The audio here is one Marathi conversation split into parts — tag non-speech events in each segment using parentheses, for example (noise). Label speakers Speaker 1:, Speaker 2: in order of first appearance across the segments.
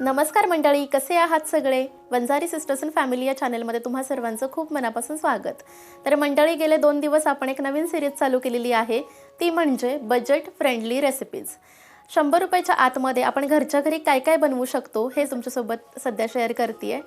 Speaker 1: नमस्कार मंडळी कसे आहात सगळे? वंजारी सिस्टर्स अँड फॅमिली या चॅनलमध्ये तुम्हा सर्वांचं खूप मनापासून स्वागत. तर मंडळी गेले दोन दिवस आपण एक नवीन सिरीज चालू केलेली आहे. ती म्हणजे बजेट फ्रेंडली रेसिपीज. शंभर रुपयाच्या आतमध्ये आपण घरच्या घरी काय काय बनवू शकतो हे तुमच्यासोबत सध्या शेअर करते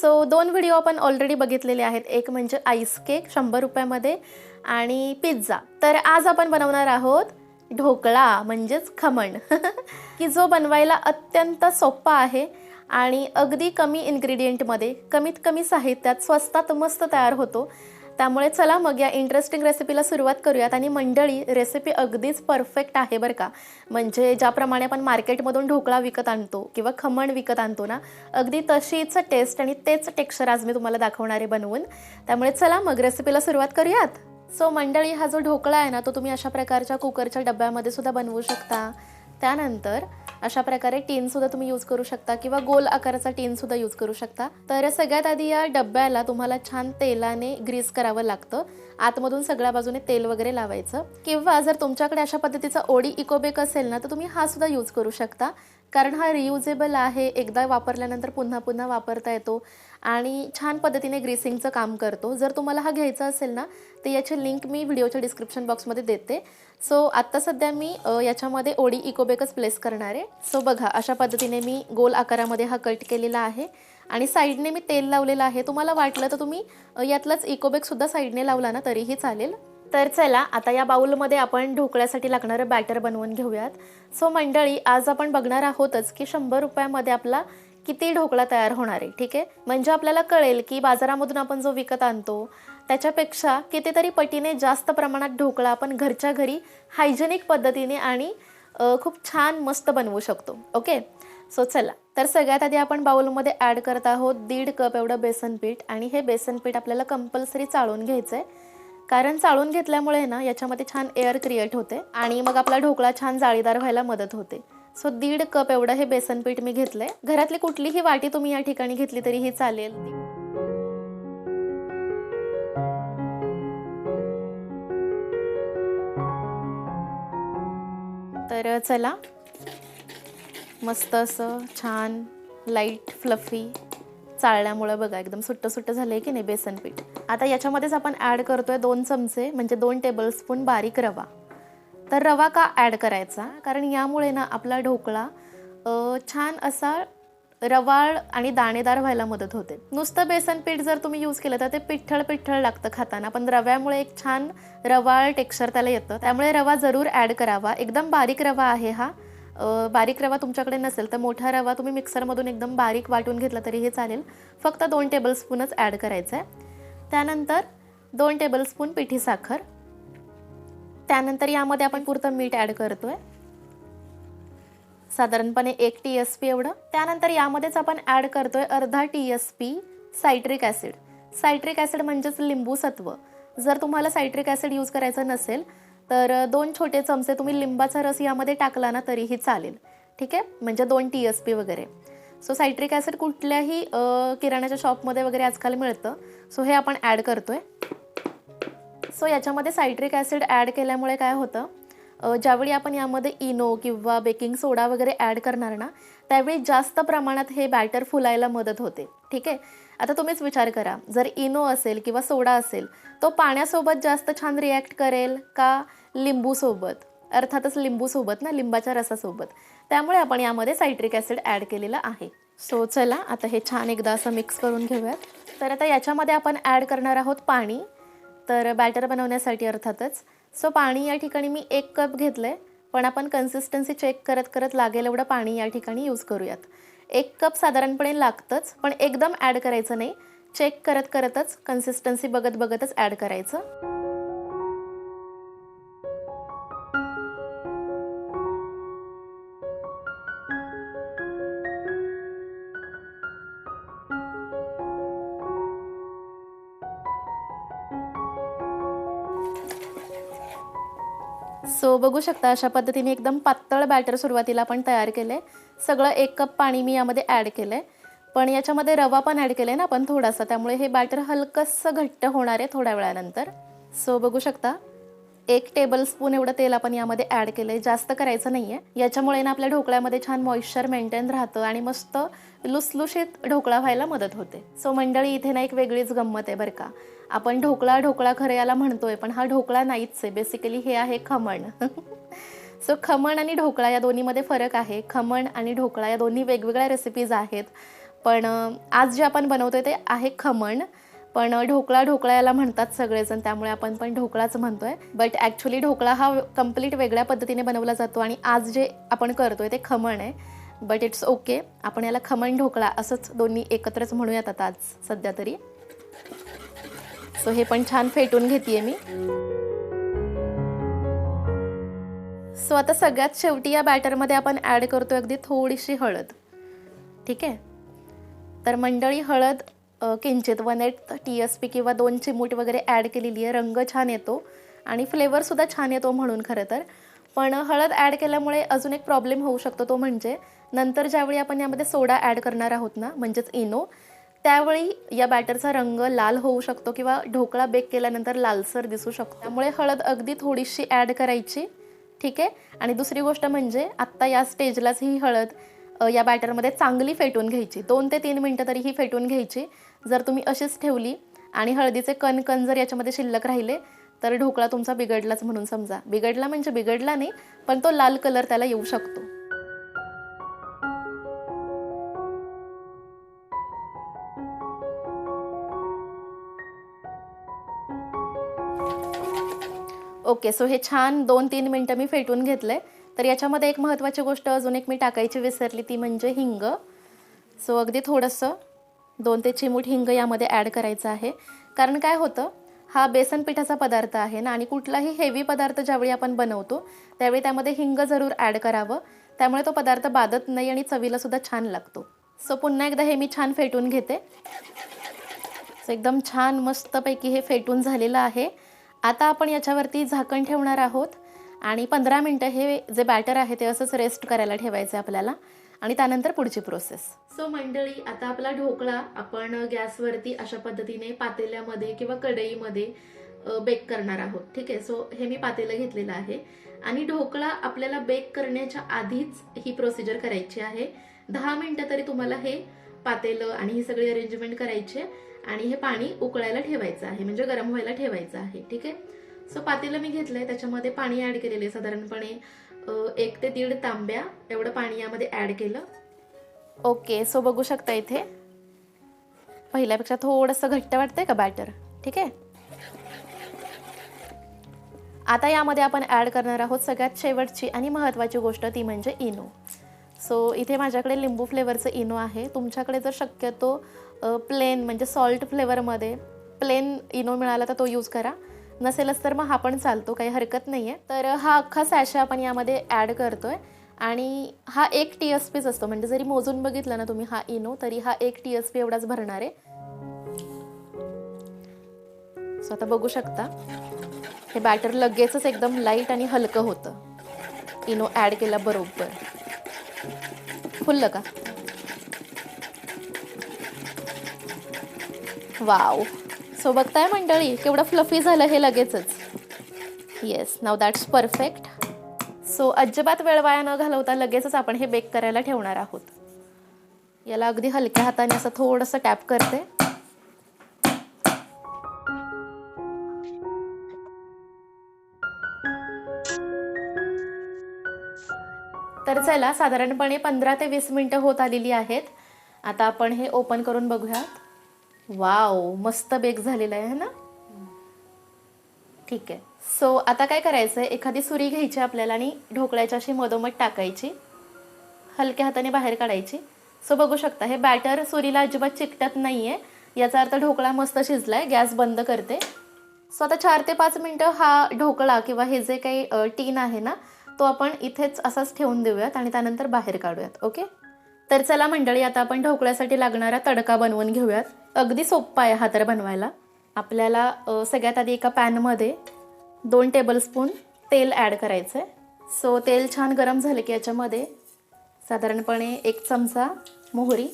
Speaker 1: सो दोन व्हिडिओ आपण ऑलरेडी बघितलेले आहेत. एक म्हणजे आईस केक शंभर रुपयामध्ये आणि पिझ्झा तर आज आपण बनवणार आहोत ढोकळा म्हणजेच खमण. (laughs) की जो बनवायला अत्यंत सोपा आहे आणि अगदी कमी इन्ग्रेडियंटमध्ये कमीत कमी साहित्यात स्वस्तात मस्त तयार होतो. त्यामुळे चला मग या इंटरेस्टिंग रेसिपीला सुरुवात करूयात आणि मंडळी रेसिपी अगदीच परफेक्ट आहे बरं का. म्हणजे ज्याप्रमाणे आपण मार्केटमधून ढोकळा विकत आणतो किंवा खमण विकत आणतो ना अगदी तशीच टेस्ट आणि तेच टेक्स्चर आज मी तुम्हाला दाखवणारे बनवून. त्यामुळे चला मग रेसिपीला सुरुवात करूयात. सो मंडळी हा जो ढोकळा आहे ना तो तुम्ही अशा प्रकारच्या कुकरच्या डब्यामध्ये सुद्धा बनवू शकता. त्यानंतर अशा प्रकारे टीनसुद्धा तुम्ही यूज करू शकता किंवा गोल आकाराचा टीनसुद्धा यूज करू शकता. तर सगळ्यात आधी या डब्याला तुम्हाला छान तेलाने ग्रीस करावं लागतं. आतमधून सगळ्या बाजूने तेल वगैरे लावायचं. किंवा जर तुमच्याकडे अशा पद्धतीचा ओडी इकोबेक असेल ना तर तुम्ही हा सुद्धा यूज करू शकता. कारण हा रियुजेबल आहे. एकदा वापरल्यानंतर पुन्हा पुन्हा वापरता येतो. आणि छान पद्धतीने ग्रीसिंगचं काम करतो. जर तुम्हाला हा घ्यायचा असेल ना तर याची लिंक मी व्हिडिओच्या डिस्क्रिप्शन बॉक्समध्ये देते. सो आत्ता सध्या मी याच्यामध्ये ओडी इकोबेकच प्लेस करणार आहे. सो बघा अशा पद्धतीने मी गोल आकारामध्ये हा कट केलेला आहे. आणि साईडने मी तेल लावलेलं आहे. तुम्हाला वाटलं तर तुम्ही यातलाच इकोबेकसुद्धा साईडने लावला ना तरीही चालेल. तर चला आता या बाउलमध्ये आपण ढोकळ्यासाठी लागणारं बॅटर बनवून घेऊयात. सो मंडळी आज आपण बघणार आहोतच की शंभर रुपयामध्ये आपला किती ढोकळा तयार होणार आहे ठीक आहे? म्हणजे आपल्याला कळेल की बाजारामधून आपण जो विकत आणतो त्याच्यापेक्षा कितीतरी पटीने जास्त प्रमाणात ढोकळा आपण घरच्या घरी हायजेनिक पद्धतीने आणि खूप छान मस्त बनवू शकतो ओके? सो चला. तर सगळ्यात आधी आपण बाउलमध्ये ॲड करत आहोत दीड कप एवढं बेसन पीठ आणि हे बेसन पीठ आपल्याला कंपल्सरी चाळून घ्यायचं आहे कारण चाळून घेतल्यामुळे ना याच्यामध्ये छान एअर क्रिएट होते आणि मग आपला ढोकळा छान जाळीदार व्हायला मदत होते. सो दीड कप एवढं हे बेसन पीठ मी घेतलंय. घरातली कुठलीही वाटी तुम्ही या ठिकाणी घेतली तरीही चालेल. तर चला. मस्त असं छान लाइट फ्लफी चाळल्यामुळं बघा एकदम सुट्ट सुट्ट झालंय की नाही बेसन पीठ आता याच्यामध्येच आपण ॲड करतोय दोन चमचे म्हणजे दोन टेबलस्पून बारीक रवा. तर रवा का ॲड करायचा? कारण यामुळे ना आपला ढोकळा छान असा रवाळ आणि दाणेदार व्हायला मदत होते. नुसतं बेसन पीठ जर तुम्ही यूज केलं तर ते पिठ्ठळ पिठ्ठळ लागतं खाताना. पण रव्यामुळे एक छान रवाळ टेक्स्चर त्याला येतं. त्यामुळे रवा जरूर ॲड करावा. एकदम बारीक रवा आहे हा. बारीक रवा तुमच्याकडे नसेल तर मोठा रवा तुम्ही मिक्सरमधून एकदम बारीक वाटून घेतला तरीही चालेल. फक्त दोन टेबलस्पूनच ॲड करायचं आहे त्यानंतर दोन टेबलस्पून पिठी साखर. त्यानंतर यामध्ये आपण पुरतं मीठ ॲड करतोय. साधारणपणे एक टी एस पी एवढं. त्यानंतर यामध्येच आपण ॲड करतोय अर्धा T S P citric acid citric acid म्हणजेच लिंबू सत्व जर तुम्हाला सायट्रिक ॲसिड यूज करायचं नसेल तर दोन छोटे चमचे तुम्ही लिंबाचा रस यामध्ये टाकला ना तरीही चालेल. ठीक आहे? म्हणजे दोन टी एस पी वगैरे. सो सायट्रिक ॲसिड कुठल्याही किराण्याच्या शॉपमध्ये वगैरे आजकाल मिळतं. सो हे आपण ॲड करतोय. सो याच्यामध्ये सायट्रिक ॲसिड ॲड केल्यामुळे काय होतं? ज्यावेळी आपण यामध्ये इनो किंवा बेकिंग सोडा वगैरे ॲड करणार ना त्यावेळी जास्त प्रमाणात हे बॅटर फुलायला मदत होते. ठीक आहे? आता तुम्हीच विचार करा. जर इनो असेल किंवा सोडा असेल तो पाण्यासोबत जास्त छान रिॲक्ट करेल का लिंबूसोबत? अर्थातच लिंबूसोबत ना लिंबाच्या रसासोबत. त्यामुळे आपण यामध्ये सायट्रिक ॲसिड ॲड केलेलं आहे. सो चला आता हे छान एकदा असं मिक्स करून घेऊयात. तर आता याच्यामध्ये आपण ॲड करणार आहोत पाणी. तर बॅटर बनवण्यासाठी अर्थातच. सो पाणी या ठिकाणी मी एक कप घेतलं आहे पण आपण कन्सिस्टन्सी चेक करत करत लागेल एवढं पाणी या ठिकाणी यूज करूयात. एक कप साधारणपणे लागतंच पण एकदम ॲड करायचं नाही. चेक करत करतच कन्सिस्टन्सी बघत बघतच ॲड करायचं. सो बघू शकता अशा पद्धतीने एकदम पातळ बॅटर सुरुवातीला आपण तयार केले. सगळं एक कप पाणी मी यामध्ये ॲड केलं आहे पण याच्यामध्ये रवा पण ॲड केला आहे ना आपण थोडासा. त्यामुळे हे बॅटर हलकंसं घट्ट होणार आहे थोड्या वेळानंतर. सो बघू शकता. एक टेबल स्पून एवढं तेल आपण यामध्ये ॲड केलं आहे जास्त करायचं नाही आहे याच्यामुळे ना आपल्या ढोकळ्यामध्ये छान मॉइश्चर मेंटेन राहतं आणि मस्त लुसलुशीत ढोकळा व्हायला मदत होते. सो मंडळी इथे ना एक वेगळीच गंमत आहे बरं का. आपण ढोकळा ढोकळा खरं याला म्हणतोय पण हा ढोकळा नाहीच आहे. बेसिकली हे आहे खमण. (laughs) सो खमण आणि ढोकळा या दोन्हीमध्ये फरक आहे. खमण आणि ढोकळा या दोन्ही वेगवेगळ्या रेसिपीज आहेत. पण आज जे आपण बनवतोय ते आहे खमण. पण ढोकळा ढोकळा याला म्हणतात सगळेजण त्यामुळे आपण पण ढोकळाच म्हणतोय. बट ॲक्च्युली ढोकळा हा कंप्लीट वेगळ्या पद्धतीने बनवला जातो आणि आज जे आपण करतोय ते खमण आहे. बट इट्स ओके आपण याला खमण ढोकळा असंच दोन्ही एकत्रच म्हणूयात आता आज सध्या तरी. सो हे पण छान फेटून घेते मी. सो आता सगळ्यात शेवटी या बॅटरमध्ये आपण ॲड करतो अगदी थोडीशी हळद. ठीक आहे? तर मंडळी हळद किंचित one eight T S P किंवा दोन चिमूट वगैरे ॲड केलेली आहे. रंग छान येतो आणि फ्लेवरसुद्धा छान येतो म्हणून खरं तर. पण हळद ॲड केल्यामुळे अजून एक प्रॉब्लेम होऊ शकतो तो म्हणजे नंतर ज्यावेळी आपण यामध्ये सोडा ॲड करणार आहोत ना म्हणजेच इनो त्यावेळी या बॅटरचा रंग लाल होऊ शकतो किंवा ढोकळा बेक केल्यानंतर लालसर दिसू शकतो. त्यामुळे हळद अगदी थोडीशी ॲड करायची. ठीक आहे? आणि दुसरी गोष्ट म्हणजे आत्ता या स्टेजलाच ही हळद या बॅटरमध्ये चांगली फेटून घ्यायची. दोन ते तीन मिनटं तरी ही फेटून घ्यायची. जर तुम्ही अशीच ठेवली आणि हळदीचे कण कण जर याच्यामध्ये शिल्लक राहिले तर ढोकळा तुमचा बिघडलाच म्हणून समजा. बिघडला म्हणजे बिघडला नाही पण तो लाल कलर त्याला येऊ शकतो. ओके सो हे छान दोन तीन मिनटं मी फेटून घेतलंय. तर याच्यामध्ये एक महत्त्वाची गोष्ट अजून एक मी टाकायची विसरली ती म्हणजे हिंग. सो अगदी थोडंसं दोन ते चिमूट हिंग यामध्ये ॲड करायचं आहे. कारण काय होतं हा बेसन पिठाचा पदार्थ आहे ना आणि कुठलाही हेवी पदार्थ ज्यावेळी आपण बनवतो त्यावेळी त्यामध्ये हिंग जरूर ॲड करावं. त्यामुळे तो पदार्थ बाधत नाही आणि चवीला सुद्धा छान लागतो. सो पुन्हा एकदा हे मी छान फेटून घेते. सो एकदम छान मस्तपैकी हे फेटून झालेलं आहे. आता आपण याच्यावरती झाकण ठेवणार आहोत. आणि पंधरा मिनटं हे जे बॅटर आहे ते असंच रेस्ट करायला ठेवायचं आहे आपल्याला. आणि त्यानंतर पुढची प्रोसेस सो मंडळी आता आपला ढोकळा आपण गॅसवरती अशा पद्धतीने पातेल्यामध्ये किंवा कढईमध्ये बेक करणार आहोत. ठीक आहे? सो हे मी पातेलं घेतलेलं आहे. आणि ढोकळा आपल्याला बेक करण्याच्या आधीच ही प्रोसिजर करायची आहे. दहा मिनटं तरी तुम्हाला हे पातेलं आणि ही सगळी अरेंजमेंट करायची आहे. आणि हे पाणी उकळायला ठेवायचं आहे. म्हणजे गरम व्हायला ठेवायचं आहे. ठीक आहे? सो पातेलं मी घेतलंय. त्याच्यामध्ये पाणी ऍड केलेलं आहे. साधारणपणे एक ते दीड तांब्या एवढं पाणी यामध्ये ऍड केलं. ओके सो बघू शकता इथे. पहिल्यापेक्षा थोडंसं घट्ट वाटतंय का बॅटर ठीक आहे? आता यामध्ये आपण ॲड करणार आहोत सगळ्यात शेवटची आणि महत्त्वाची गोष्ट ती म्हणजे इनो. सो इथे माझ्याकडे लिंबू फ्लेवरचं इनो आहे. तुमच्याकडे जर शक्यतो प्लेन म्हणजे सॉल्ट फ्लेवरमध्ये प्लेन इनो मिळाला तर तो यूज करा. नसेलच तर मग हा पण चालतो काही हरकत नाही आहे तर हा अख्खा सॅशे आपण यामध्ये ॲड करतो आहे आणि हा एक टी एस पीच असतो. म्हणजे जरी मोजून बघितलं ना तुम्ही हा इनो तरी हा एक टी एस पी एवढाच भरणार आहे. सो आता बघू शकता. हे बॅटर लगेचच एकदम लाइट आणि हलकं होतं. इनो ॲड केल्याबरोबर फुललं का? वाव सो बघताय मंडळी? केवढं फ्लफी झालं हे लगेचच. Yes now that's perfect so अजिबात वेळ वाया न घालवता लगेचच आपण हे बेक करायला ठेवणार आहोत. याला अगदी हलक्या हाताने असं थोडंसं टॅप करते. तर चला साधारणपणे पंधरा ते वीस मिनटं होत आलेली आहेत. आता आपण हे ओपन करून बघूयात. वाव मस्त बेक झालेलं आहे ना? ठीक आहे. सो आता काय करायचं आहे एखादी सुरी घ्यायची आपल्याला आणि ढोकळ्याच्या अशी मधोमध टाकायची. हलक्या हाताने बाहेर काढायची. सो बघू शकता हे बॅटर सुरीला अजिबात चिकटत नाही आहे याचा अर्थ ढोकळा मस्त शिजलाय गॅस बंद करते. सो आता चार ते पाच मिनटं हा ढोकळा किंवा हे जे काही टीन आहे ना तो आपण इथेच असाच ठेवून देऊयात आणि त्यानंतर बाहेर काढूयात ओके? तर चला मंडळी आता आपण ढोकळ्यासाठी लागणारा तडका बनवून घेऊयात. अगदी सोप्पा आहे हा तर बनवायला. आपल्याला सगळ्यात आधी एका पॅनमध्ये दोन टेबलस्पून तेल ॲड करायचं आहे सो तेल छान गरम झालं की याच्यामध्ये साधारणपणे एक चमचा मोहरी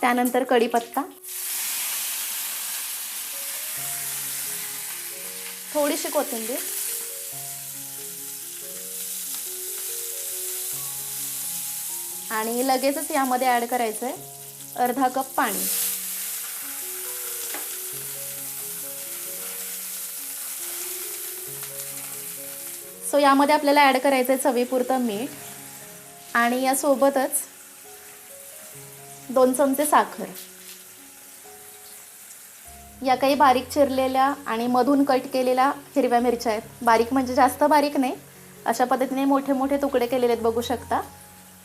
Speaker 1: त्यानंतर कढीपत्ता थोडीशी कोथिंबीर आणि लगेचच यामध्ये ॲड करायचं आहे अर्धा कप पाणी. सो यामध्ये आपल्याला ॲड करायचं आहे चवीपुरतं मीठ आणि यासोबतच दोन चमचे साखर. या काही बारीक चिरलेल्या आणि मधून कट केलेल्या हिरव्या मिरच्या आहेत. बारीक म्हणजे जास्त बारीक नाही. अशा पद्धतीने मोठे मोठे तुकडे केलेले आहेत बघू शकता.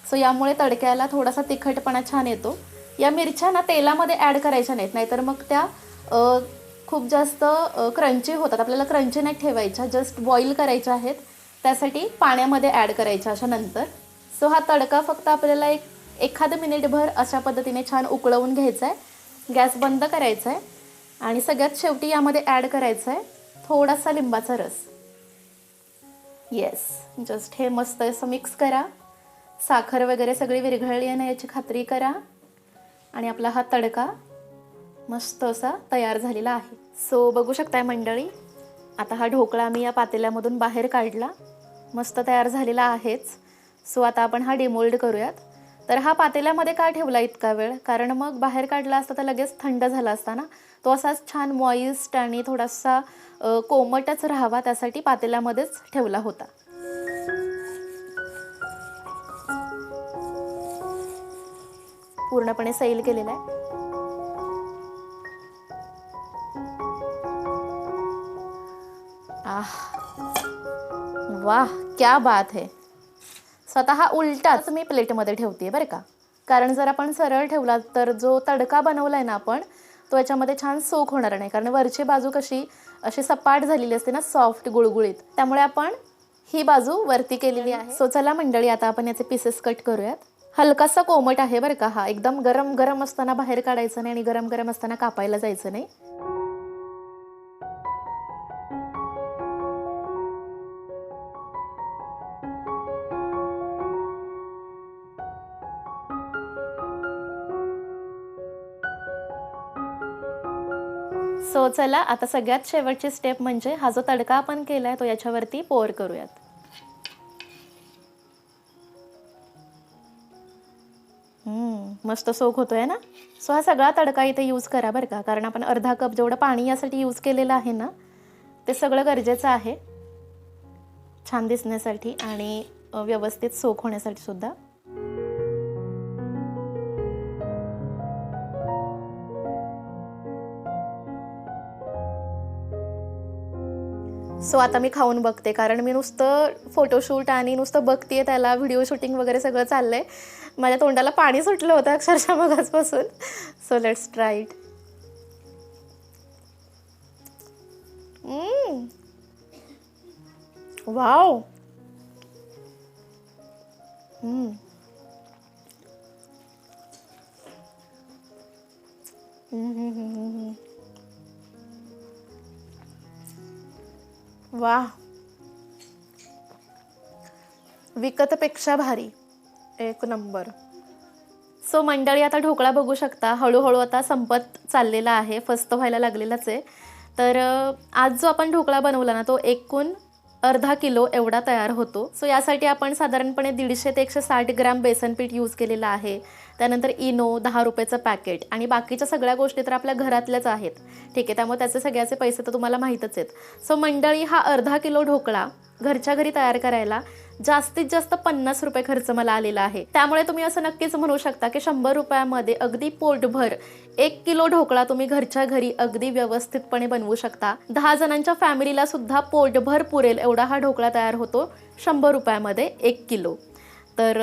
Speaker 1: सो यामुळे तडक्याला थोडासा तिखटपणा छान येतो. या मिरच्या ना तेलामध्ये ॲड करायच्या नाहीत. नाहीतर मग त्या खूप जास्त क्रंची होतात. आपल्याला क्रंची नाही ठेवायच्या जस्ट बॉईल करायच्या आहेत. त्यासाठी पाण्यामध्ये ॲड करायच्या अशा नंतर. सो हा तडका फक्त आपल्याला एक एखादं मिनिटभर अशा पद्धतीने छान उकळवून घ्यायचा आहे गॅस बंद करायचा आहे आणि सगळ्यात शेवटी यामध्ये ॲड करायचं आहे थोडासा लिंबाचा रस. येस जस्ट हे मस्त असं मिक्स करा. साखर वगैरे सगळी विरघळली आहे ना याची खात्री करा. आणि आपला हा तडका मस्त असा तयार झालेला आहे. सो बघू शकताय मंडळी आता हा ढोकळा मी या पातेल्यामधून बाहेर काढला. मस्त तयार झालेला आहेच. सो आता आपण हा डिमोल्ड करूयात. तर हा पातेल्यामध्ये का ठेवला इतका वेळ? कारण मग बाहेर काढला असता तर लगेच थंड झाला असता ना? तो असाच छान मॉइस्ट आणि थोडासा कोमटच राहावा त्यासाठी पातेल्यामध्येच ठेवला होता. पूर्णपणे सैल केलेला आहे. आह. वाह क्या बात है. स्वतः उलटाच मी प्लेटमध्ये ठेवते बरं का? कारण जर आपण सरळ ठेवला तर जो तडका बनवलाय ना आपण तो याच्यामध्ये छान सोख होणार नाही. कारण वरची बाजू कशी अशी सपाट झालेली असते ना सॉफ्ट गुळगुळीत. त्यामुळे आपण ही बाजू वरती केलेली आहे. सो चला मंडळी आता आपण याचे पीसेस कट करूयात. हलकासा कोमट आहे बरं का हा. एकदम गरम गरम असताना बाहेर काढायचं नाही आणि गरम गरम असताना कापायला जायचं नाही. सो चला आता सगळ्यात शेवटची स्टेप म्हणजे हा जो तडका आपण केलाय तो याच्यावरती पोअर करूयात. मस्त सोक होतोय ना? सो हा सगळा तडका इथे यूज करा बरं का. कारण आपण अर्धा कप जेवढं पाणी यासाठी यूज केलेलं आहे ना ते सगळं गरजेचं आहे. छान दिसण्यासाठी आणि व्यवस्थित सोक होण्यासाठी सुद्धा. सो आता मी खाऊन बघते. कारण मी नुसतं फोटोशूट आणि नुसतं बघते त्याला व्हिडिओ शूटिंग वगैरे सगळं चाललंय. माझ्या तोंडाला पाणी सुटलं होतं अक्षरशः मगाचपासून so let's try it wow वा विकतपेक्षा भारी. एक नंबर. सो मंडळी आता ढोकळा बघू शकता. हळूहळू आता संपत चाललेला आहे. फस्त व्हायला लागलेलाच आहे. तर आज जो आपण ढोकळा बनवला ना तो एकूण अर्धा किलो एवढा तयार होतो. सो यासाठी आपण साधारणपणे दीडशे ते एकशे साठ ग्रॅम बेसन पीठ यूज केलेलं आहे. त्यानंतर इनो दहा रुपयाचं पॅकेट आणि बाकीच्या सगळ्या गोष्टी तर आपल्या घरातल्याच आहेत. ठीक आहे त्यामुळे त्याचे सगळ्याचे पैसे तर तुम्हाला माहीतच आहेत. सो मंडळी हा अर्धा किलो ढोकळा घरच्या घरी तयार करायला जास्तीत जास्त पन्नास रुपये खर्च मला आलेला आहे. त्यामुळे तुम्ही असं नक्कीच म्हणू शकता की शंभर रुपयामध्ये अगदी पोटभर एक किलो ढोकळा तुम्ही घरच्या घरी अगदी व्यवस्थितपणे बनवू शकता. दहा जणांच्या फॅमिलीला सुद्धा पोटभर पुरेल एवढा हा ढोकळा तयार होतो शंभर रुपयामध्ये एक किलो. तर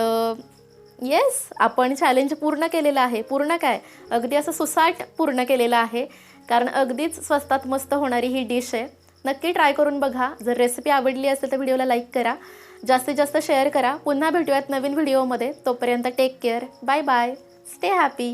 Speaker 1: येस आपण चॅलेंज पूर्ण केलेलं आहे. पूर्ण काय? अगदी असं सुसाट पूर्ण केलेलं आहे. कारण अगदीच स्वस्तात मस्त होणारी ही डिश आहे. नक्की ट्राय करून बघा. जर रेसिपी आवडली असेल तर व्हिडिओला लाईक करा. जास्तीत जास्त शेअर करा. पुन्हा भेटूयात नवीन व्हिडिओमध्ये तोपर्यंत take care bye bye stay happy